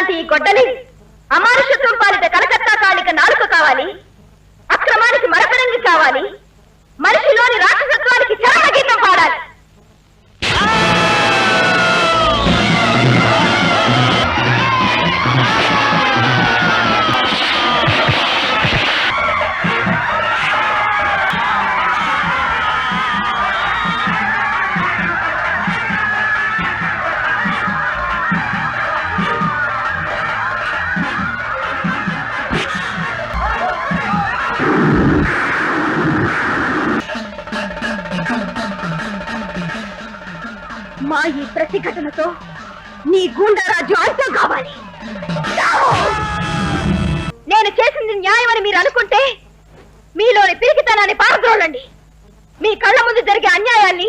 లాంటి ఈ గొడ్డలి. అమానుషత్వం పాలిట కలకత్తా కాళిక నాలుక కావాలి. అక్రమానికి మరపరంగి కావాలి. మా ఈ ప్రతిఘటనతో నీ గూండారాజ్యం అంతం కావాలి. నేను చేసింది న్యాయమని మీరు అనుకుంటే మీలోని పిరికితనాన్ని పారద్రోలండి. మీ కళ్ళ ముందు జరిగే అన్యాయాన్ని